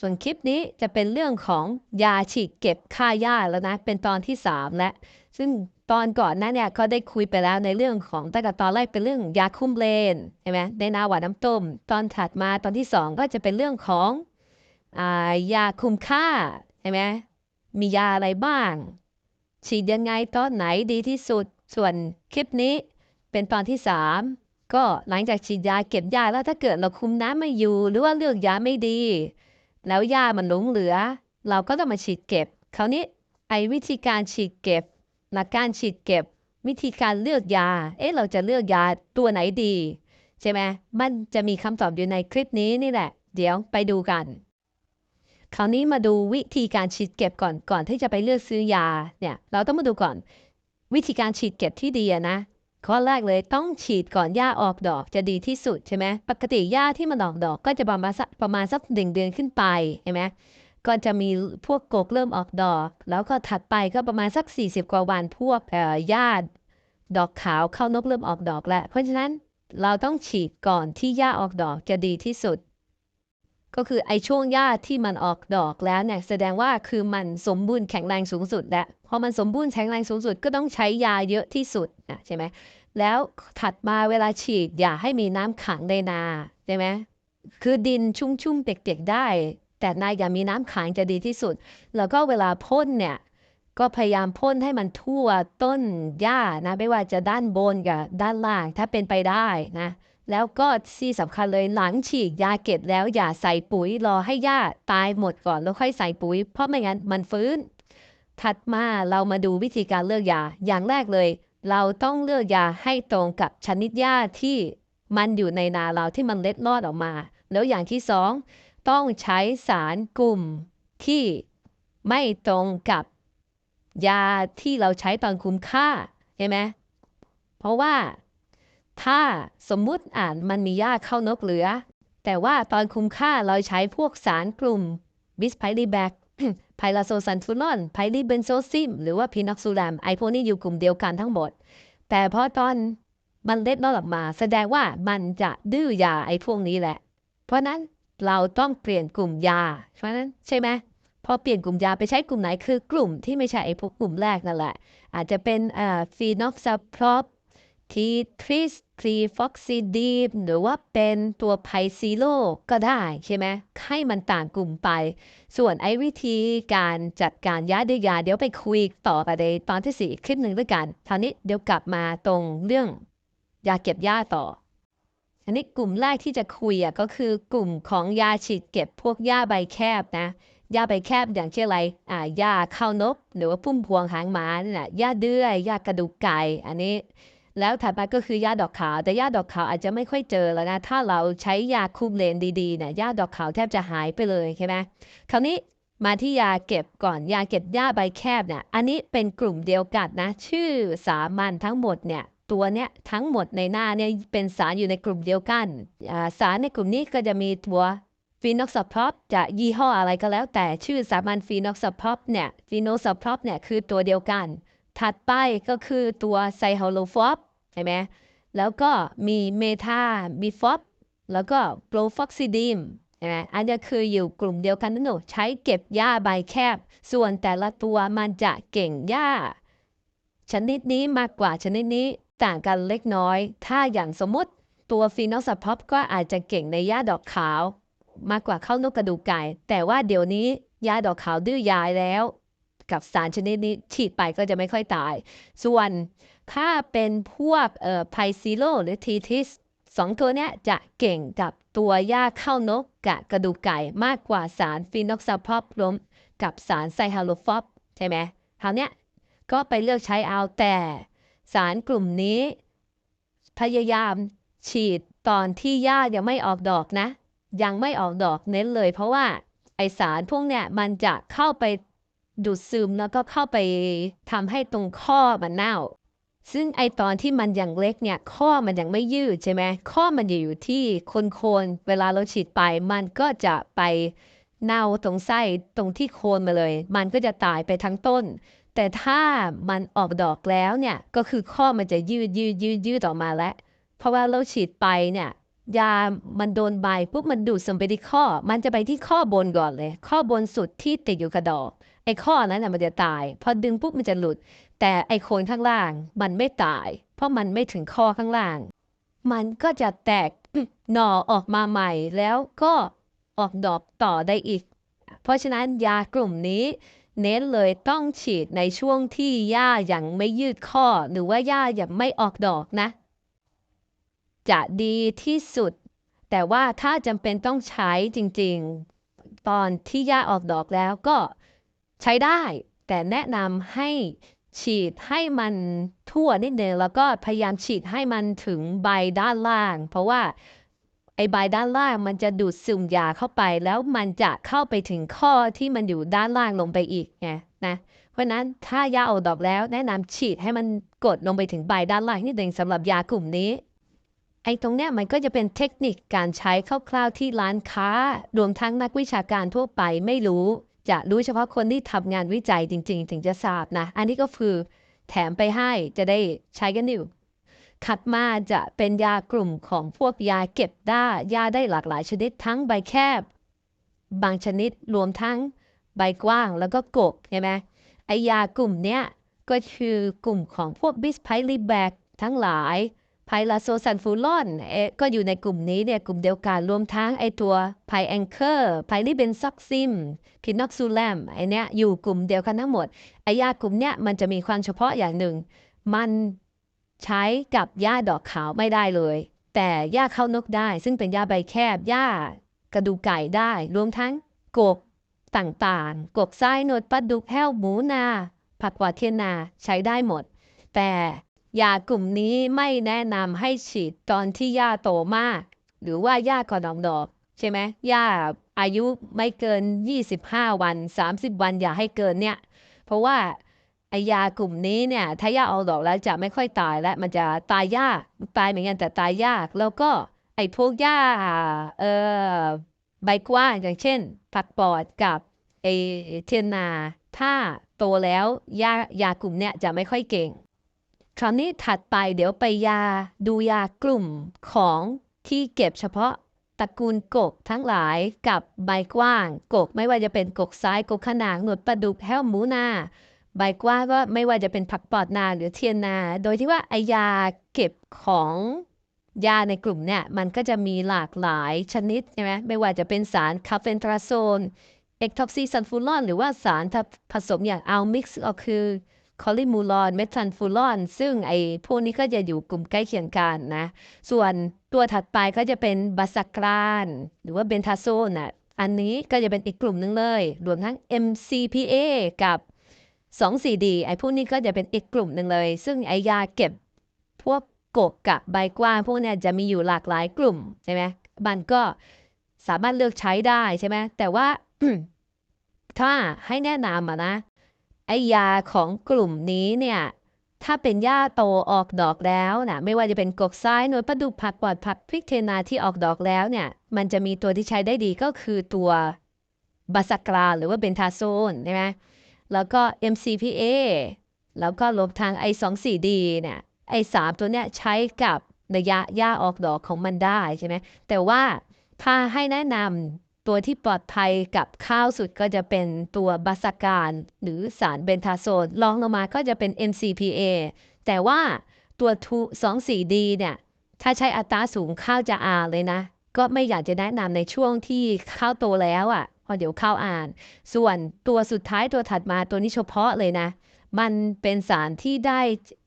ส่วนคลิปนี้จะเป็นเรื่องของยาฉีดเก็บค่าหญ้าแล้วนะ เป็นตอนที่ 3 และ ซึ่งตอนก่อนนั้นเนี่ยเขาได้คุยไปแล้วในเรื่องของตั้งแต่ตอนแรกเป็นเรื่องยาคุมเลนใช่ไหมในนาหวานน้ำต้ม ตอนถัดมาตอนที่ 2 ก็จะเป็นเรื่องของอายาคุมค่าใช่ไหมมียาอะไรบ้าง ฉีดยังไงตอนไหนดีที่สุด ส่วนคลิปนี้เป็นตอนที่ 3 ก็หลังจากฉีดยาเก็บยาแล้วถ้าเกิดเราคุมน้ำไม่อยู่ หรือว่าเลือกยาไม่ดี แล้วยามันหลงเหลือ เราก็ต้องมาฉีดเก็บ คราวนี้ไอ้วิธีการฉีดเก็บหลักการฉีดเก็บ วิธีการเลือกยา เอ๊ะเราจะเลือกยาตัวไหนดี ใช่ไหมมันจะมีคำตอบอยู่ในคลิปนี้นี่แหละ เดี๋ยวไปดูกัน คราวนี้มาดูวิธีการฉีดเก็บก่อนก่อนที่จะไปเลือกซื้อยาเนี่ยเราต้องมาดูก่อน วิธีการฉีดเก็บที่ดีนะ ข้อแรกเลยต้องฉีดก่อนหญ้าออกดอกจะดีที่สุดใช่ไหมปกติหญ้าที่มันออกดอกก็จะประมาณสักประมาณสักหนึ่งเดือนขึ้นไปใช่ไหมก็จะมีพวกกกเริ่มออกดอก แล้วก็ถัดไปก็ประมาณสัก 40 กว่าวันพวกเอ่หญ้าดอกขาวเข้านกเริ่มออกดอกแล้วเพราะฉะนั้นเราต้องฉีดก่อนที่หญ้าออกดอกจะดีที่สุด ก็คือไอ้ช่วงหญ้าที่มันออกดอกแล้วเนี่ยแสดงว่าคือมันสมบูรณ์แข็งแรงสูงสุดแล้วพอมันสมบูรณ์แข็งแรงสูงสุดก็ต้องใช้ยาเยอะที่สุดนะใช่ไหม แล้วถัดมาเวลาฉีดอย่าให้มีน้ำขังในนาใช่ไหมคือดินชุ่มๆเปียกๆได้ แต่นาอย่ามีน้ำขังจะดีที่สุด แล้วก็เวลาพ่นเนี่ยก็พยายามพ่นให้มันทั่วต้นหญ้านะไม่ว่าจะด้านบนกับด้านล่างถ้าเป็นไปได้นะ แล้วก็ที่สำคัญเลยหลังฉีดยาเก็บแล้วอย่าใส่ปุ๋ยรอให้หญ้าตายหมดก่อนแล้วค่อยใส่ปุ๋ย เพราะไม่งั้นมันฟื้น ถัดมาเรามาดูวิธีการเลือกยาอย่างแรกเลย เราต้องเลือกยาให้ตรงกับชนิดหญ้าที่มันอยู่ในนาเราที่มันเล็ดลอดออกมา แล้วอย่างที่สองต้องใช้สารกลุ่มที่ไม่ตรงกับยาที่เราใช้ตอนคุมค่าเห็นไหมเพราะว่าถ้าสมมุติอ่านมันมียาเข้านกเหลือ แต่ว่าตอนคุมค่าเราใช้พวกสารกลุ่มบิสไพลีแบค ไพลาโซซันฟูนอนไพลีเบนโซซิม หรือว่าพีนอกซูแลมไอพวกนี้อยู่กลุ่มเดียวกันทั้งหมด แต่พอตอนมันเล็ดลอดออกมา แสดงว่ามันจะดื้อยาไอพวกนี้แหละ เพราะนั้นเราต้องเปลี่ยนกลุ่มยา เพราะนั้นใช่ไหมพอเปลี่ยนกลุ่มยาไปใช้กลุ่มไหนคือกลุ่มที่ไม่ใช่ไอพวกกลุ่มแรกนั่นแหละ อาจจะเป็นฟีนอฟซาพรอป ทีทริสทรีฟอกซิดีมหรือว่าเป็นตัวไพซีโลก็ได้ใช่ไหมให้มันต่างกลุ่มไป ส่วนไอ้วิธีการจัดการยาด้วยยา เดี๋ยวไปคุยต่อไปในตอนที่สี่คลิปหนึ่งด้วยกันคราวนี้เดี๋ยวกลับมาตรงเรื่องยาเก็บยาต่อ อันนี้กลุ่มแรกที่จะคุยอะก็คือกลุ่มของยาฉีดเก็บพวกหญ้าใบแคบนะหญ้าใบแคบอย่างเช่นอะไรอ่าหญ้าข้าวนก หรือว่าพุ่มพวงหางหมานี่ะหญ้าเดือยหญ้ากระดูกไก่ อันนี้ แล้วถัดมาก็คือหญ้าดอกขาว แต่หญ้าดอกขาวอาจจะไม่ค่อยเจอแล้วนะ ถ้าเราใช้ยาคุมเลนดีๆเนี่ยหญ้าดอกขาวแทบจะหายไปเลยใช่ไหมคราวนี้มาที่ยาเก็บก่อนยาเก็บหญ้าใบแคบเนี่ยอันนี้เป็นกลุ่มเดียวกันนะ ชื่อสามัญทั้งหมดเนี่ยตัวเนี้ยทั้งหมดในหน้าเนี่ยเป็นสารอยู่ในกลุ่มเดียวกัน สารในกลุ่มนี้ก็จะมีตัวฟีนอกซาพรอปจะยี่ห้ออะไรก็แล้วแต่ชื่อสามัญฟีนอกซาพรอปเนี่ยฟีโนซาพรอปเนี่ยคือตัวเดียวกัน ถัดไปก็คือตัวไซฮาโลฟอปใช่ไหมแล้วก็มีเมทามีฟอปแล้วก็โปรฟอกซิดิมใช่ไหมอันนี้คืออยู่กลุ่มเดียวกันนั่นหนูใช้เก็บหญ้าใบแคบ ส่วนแต่ละตัวมันจะเก่งหญ้า ชนิดนี้มากกว่าชนิดนี้ต่างกันเล็กน้อย ถ้าอย่างสมมติตัวฟีนอลซัพพอปก็อาจจะเก่งในหญ้าดอกขาว มากกว่าข้าวนกกระดูกไก่ แต่ว่าเดี๋ยวนี้ยาดอกขาวดื้อยายแล้ว กับสารชนิดนี้ฉีดไปก็จะไม่ค่อยตาย ส่วนถ้าเป็นพวกเอ่อไพซิโลหรือทีทิสสองตัวเนี้ยจะเก่งกับตัวยาข้าวนกกับกระดูกไก่มากกว่าสารฟีนอกซาพอปรวมกับสารไซฮาโลฟอปใช่ไหมคราวเนี้ยก็ไปเลือกใช้เอาแต่สารกลุ่มนี้ พยายามฉีดตอนที่หญ้ายังไม่ออกดอกนะ ยังไม่ออกดอกเน้นเลย เพราะว่าไอสารพวกเนี้ยมันจะเข้าไป ดูดซึมแล้วก็เข้าไปทำให้ตรงข้อมันเน่า ซึ่งไอตอนที่มันยังเล็กเนี่ย ข้อมันยังไม่ยืดใช่ไหมข้อมันจะอยู่ที่โคนๆเวลาเราฉีดไป มันก็จะไปเน่าตรงไส้ตรงที่โคนมาเลย มันก็จะตายไปทั้งต้น แต่ถ้ามันออกดอกแล้วเนี่ย ก็คือข้อมันจะยืดยืดยืดยืดออกมาแล้ว เพราะว่าเราฉีดไปเนี่ยยามันโดนใบปุ๊บมันดูดซึมไปที่ข้อ มันจะไปที่ข้อบนก่อนเลย ข้อบนสุดที่ติดอยู่กับดอก ไอ้ข้อนั้นนะมันจะตาย พอดึงปุ๊บมันจะหลุด แต่ไอ้โคนข้างล่างมันไม่ตาย เพราะมันไม่ถึงข้อข้างล่าง มันก็จะแตกหน่อออกมาใหม่แล้วก็ออกดอกต่อได้อีก เพราะฉะนั้นยากลุ่มนี้เน้นเลยต้องฉีดในช่วงที่หญ้ายังไม่ยืดข้อ หรือว่าหญ้ายังไม่ออกดอกนะ จะดีที่สุด แต่ว่าถ้าจำเป็นต้องใช้จริงๆ ตอนที่หญ้าออกดอกแล้วก็ ใช้ได้ แต่แนะนำให้ฉีดให้มันทั่วนิดนึงแล้วก็พยายามฉีดให้มันถึงใบด้านล่าง เพราะว่าไอใบด้านล่างมันจะดูดซึมยาเข้าไปแล้วมันจะเข้าไปถึงข้อที่มันอยู่ด้านล่างลงไปอีกไงนะเพราะฉะนั้นถ้ายาออกดอกแล้วแนะนำฉีดให้มันกดลงไปถึงใบด้านล่างนิดนึงสำหรับยากลุ่มนี้ไอ้ตรงเนี้ยมันก็จะเป็นเทคนิคการใช้คร่าวๆที่ร้านค้ารวมทั้งนักวิชาการทั่วไปไม่รู้ จะรู้เฉพาะคนที่ทำงานวิจัยจริง ๆ ถึงจะทราบนะ อันนี้ก็คือแถมไปให้จะได้ใช้กันอยู่ถัดมาจะเป็นยากลุ่มของพวกยาเก็บได้ยาได้หลากหลายชนิดทั้งใบแคบ บางชนิดรวมทั้งใบกว้างแล้วก็กบใช่ไหมไอยากลุ่มเนี้ยก็คือกลุ่มของพวกบิสไพลีแบกทั้งหลาย ไพลาโซซันฟูลอนเอก็อยู่ในกลุ่มนี้เนี่ยกลุ่มเดียวกันรวมทั้งไอตัวไพแองเกอร์ไพลิเบนซักซิมพินอกซูแลมไอเนี้ยอยู่กลุ่มเดียวกันทั้งหมดไอยากลุ่มเนี้ยมันจะมีความเฉพาะอย่างหนึ่ง มันใช้กับหญ้าดอกขาวไม่ได้เลย แต่หญ้าข้าวนกได้ ซึ่งเป็นหญ้าใบแคบหญ้ากระดูกไก่ได้ รวมทั้งกบต่างๆกบทรายหนวดปลาดุกแห้วหมูนา ผักหวานเทียนนาใช้ได้หมด แต่ ยากลุ่มนี้ไม่แนะนำให้ฉีดตอนที่หญ้าโตมาก หรือว่าหญ้าก่อนออกดอก ใช่ไหมหญ้าอายุไม่เกิน 25 วัน 30 วันอย่าให้เกินเนี่ย เพราะว่าไอยากลุ่มนี้เนี่ยถ้าหญ้าออกดอกแล้วจะไม่ค่อยตายและมันจะตายยากตายเหมือนกันแต่ตายยาก แล้วก็ไอพวกหญ้าเออใบกว้างอย่างเช่น ผักปอดกับไอเทียนนา ถ้าโตแล้วยายากลุ่มเนี่ยจะไม่ค่อยเก่ง คราวนี้ถัดไปเดี๋ยวไปยาดูยากลุ่มของที่เก็บเฉพาะตระกูลกกทั้งหลายกับใบกว้าง กกไม่ว่าจะเป็นกกซ้ายกกขนางหนวดปลาดุกแห้วหมูนาใบกว้างก็ไม่ว่าจะเป็นผักปอดนาหรือเทียนนา โดยที่ว่าไอยาเก็บของยาในกลุ่มเนี่ยมันก็จะมีหลากหลายชนิดใช่ไหมไม่ว่าจะเป็นสารคาเฟนทราโซนเอกท็อกซีซันฟูลอนหรือว่าสารผสมอย่างอัลมิกซ์ก็คือ คอลิมูลอนเมทันฟูลอน ซึ่งไอ้พวกนี้ก็จะอยู่กลุ่มใกล้เคียงกันนะ ส่วนตัวถัดไปก็จะเป็นบาสกราน หรือว่าเบนทาโซนอะอันนี้ก็จะเป็นอีกกลุ่มหนึงเลย รวมทั้ง MCPA กับ 2,4-D ไอ้พวกนี้ก็จะเป็นอีกกลุ่มหนึ่งเลย ซึ่งไอ้ยาเก็บพวกกบกับใบกว้างพวกนี้จะมีอยู่หลากหลายกลุ่มใช่ไหมมันก็สามารถเลือกใช้ได้ใช่ไหมแต่ว่าถ้าให้แนะนำอะนะ ยาของกลุ่มนี้เนี่ยถ้าเป็นหญ้าโตออกดอกแล้วนะไม่ว่าจะเป็นกกซ้ายหน่วยประดุกผักปอดผักพริกเทนาที่ออกดอกแล้วเนี่ยมันจะมีตัวที่ใช้ได้ดีก็คือตัวบาสกราหรือว่าเบนทาโซนใช่ไหมแล้วก็ MCPA แล้วก็รวมทางไอ2 4 D เนี่ยไอสามตัวเนี้ยใช้กับระยะหญ้าออกดอกของมันได้ใช่ไหมแต่ว่าถ้าให้แนะนำ ตัวที่ปลอดภัยกับข้าวสุดก็จะเป็นตัวบาสการหรือสารเบนทาโซนรองลงมาก็จะเป็น MCPA แต่ว่าตัว 24D เนี่ยถ้าใช้อัตราสูงข้าวจะอาเลยนะ ก็ไม่อยากจะแนะนำในช่วงที่ข้าวโตแล้วอะ่ะเพอเดี๋ยวข้าวอ่าน ส่วนตัวสุดท้ายตัวถัดมาตัวนี้เฉพาะเลยนะ มันเป็นสารที่ได้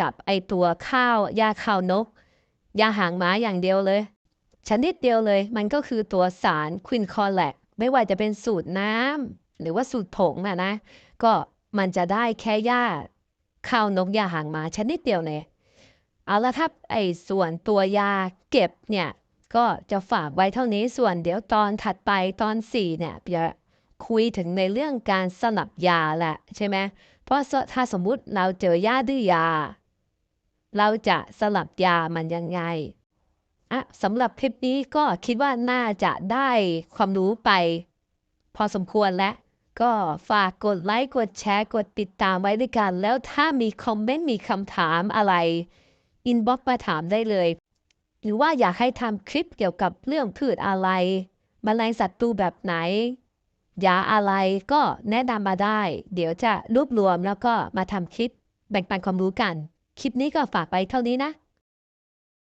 กับไอตัวข้าวยาข้าวนกยาหางม้าอย่างเดียวเลย ชนิดเดียวเลย มันก็คือตัวสารควินคอแลกไม่ว่าจะเป็นสูตรน้ำหรือว่าสูตรผงนะนะ ก็มันจะได้แค่หญ้าข้าวนกยาหางมาชนิดเดียวเนี่ยเอาละถ้าไอ้ส่วนตัวยาเก็บเนี่ย ก็จะฝากไว้เท่านี้ส่วนเดี๋ยวตอนถัดไปตอนสี่เนี่ยจะคุยถึงในเรื่องการสลับยาแหละใช่ไหมเพราะถ้าสมมุติเราเจอยาดื้อยา เราจะสลับยามันยังไง อะสำหรับคลิปนี้ก็คิดว่าน่าจะได้ความรู้ไป พอสมควรแล้ว ก็ฝากกดไลค์กดแชร์กดติดตามไว้ด้วยกัน แล้วถ้ามีคอมเมนต์มีคำถามอะไรอินบ็อกมาถามได้เลย หรือว่าอยากให้ทำคลิปเกี่ยวกับเรื่องพืชอะไรมแมลงศัตรูแบบไหนยาอะไรก็แนะนำมาได้ เดี๋ยวจะรวบรวมแล้วก็มาทำคลิปแบ่งปันความรู้กัน คลิปนี้ก็ฝากไปเท่านี้นะ